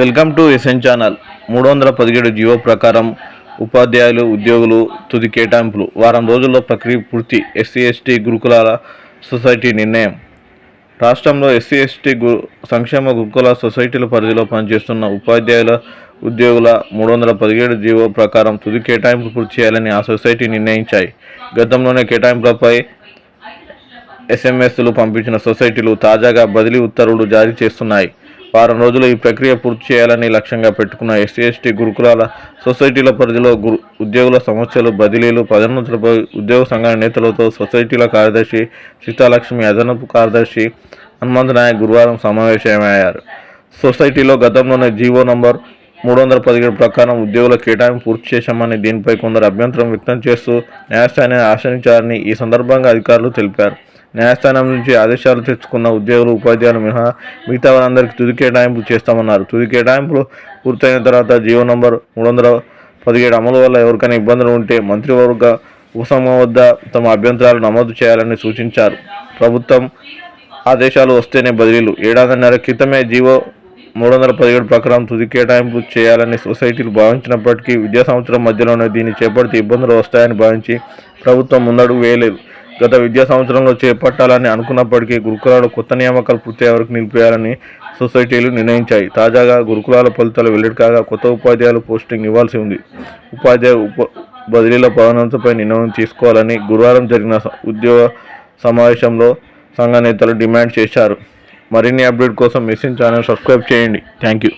Welcome to SN channel. మూడు వందల పదిహేడు జీవో ప్రకారం ఉపాధ్యాయులు ఉద్యోగులు తుది కేటాయింపులు. వారం రోజుల్లో ప్రక్రియ పూర్తి. ఎస్సీ ఎస్టీ గురుకులాల సొసైటీ నిర్ణయం. రాష్ట్రంలో ఎస్సీ ఎస్టీ గు సంక్షేమ గురుకుల సొసైటీల పరిధిలో పనిచేస్తున్న ఉపాధ్యాయుల ఉద్యోగుల మూడు వందల పదిహేడు జీవో ప్రకారం తుది కేటాయింపులు పూర్తి చేయాలని ఆ సొసైటీ నిర్ణయించాయి. గతంలోనే కేటాయింపులపై ఎస్ఎంఎస్లు పంపించిన సొసైటీలు తాజాగా బదిలీ ఉత్తర్వులు జారీ చేస్తున్నాయి. వారం రోజులు ఈ ప్రక్రియ పూర్తి చేయాలని లక్ష్యంగా పెట్టుకున్న ఎస్సీ ఎస్టీ గురుకులాల సొసైటీల పరిధిలో గురు ఉద్యోగుల సమస్యలు బదిలీలు పదోన్నతులపై ఉద్యోగ సంఘాల నేతలతో సొసైటీల కార్యదర్శి సీతాలక్ష్మి అదనపు కార్యదర్శి హనుమంత్ నాయక్ గురువారం సమావేశమయ్యారు. సొసైటీలో గతంలోనే జీవో నంబర్ మూడు వందల పదిహేడు ప్రకారం ఉద్యోగుల కేటాయింపు పూర్తి చేశామని దీనిపై కొందరు అభ్యంతరం వ్యక్తం చేస్తూ న్యాయస్థానాన్ని ఆశ్రయించారని ఈ సందర్భంగా అధికారులు తెలిపారు. న్యాయస్థానం నుంచి ఆదేశాలు తెచ్చుకున్న ఉద్యోగులు ఉపాధ్యాయులు మినహా మిగతా వారందరికీ తుది కేటాయింపు చేస్తామన్నారు. తుది కేటాయింపులు పూర్తయిన తర్వాత జీవో నంబర్ మూడు వందల పదిహేడు అమలు వల్ల ఎవరికైనా ఇబ్బందులు ఉంటే మంత్రివర్గ ఉపసంఘం వద్ద తమ అభ్యంతరాలు నమోదు చేయాలని సూచించారు. ప్రభుత్వం ఆదేశాలు వస్తేనే బదిలీలు. ఏడాదిన్నర క్రితమే జీవో మూడు వందల పదిహేడు ప్రకారం తుది కేటాయింపు చేయాలని సొసైటీలు భావించినప్పటికీ విద్యా సంవత్సరం మధ్యలోనే దీన్ని చేపడితే ఇబ్బందులు వస్తాయని భావించి ప్రభుత్వం ముందడుగు వేయలేదు. గత విద్యా సంవత్సరంలో చేపట్టాలని అనుకున్నప్పటికీ గురుకులాలు కొత్త నియామకాలు పూర్తయ్యే వరకు నిలిపేయాలని సొసైటీలు నిర్ణయించాయి. తాజాగా గురుకులాల ఫలితాలు వెల్లడి కాగా కొత్త ఉపాధ్యాయులు పోస్టింగ్ ఇవ్వాల్సి ఉంది. ఉపాధ్యాయ ఉప బదిలీల పదోన్నతిపై నిర్ణయం తీసుకోవాలని గురువారం జరిగిన ఉద్యోగ సమావేశంలో సంఘ నేతలు డిమాండ్ చేశారు. మరిన్ని అప్డేట్ కోసం మెసేజ్ ఛానల్ సబ్స్క్రైబ్ చేయండి. Thank you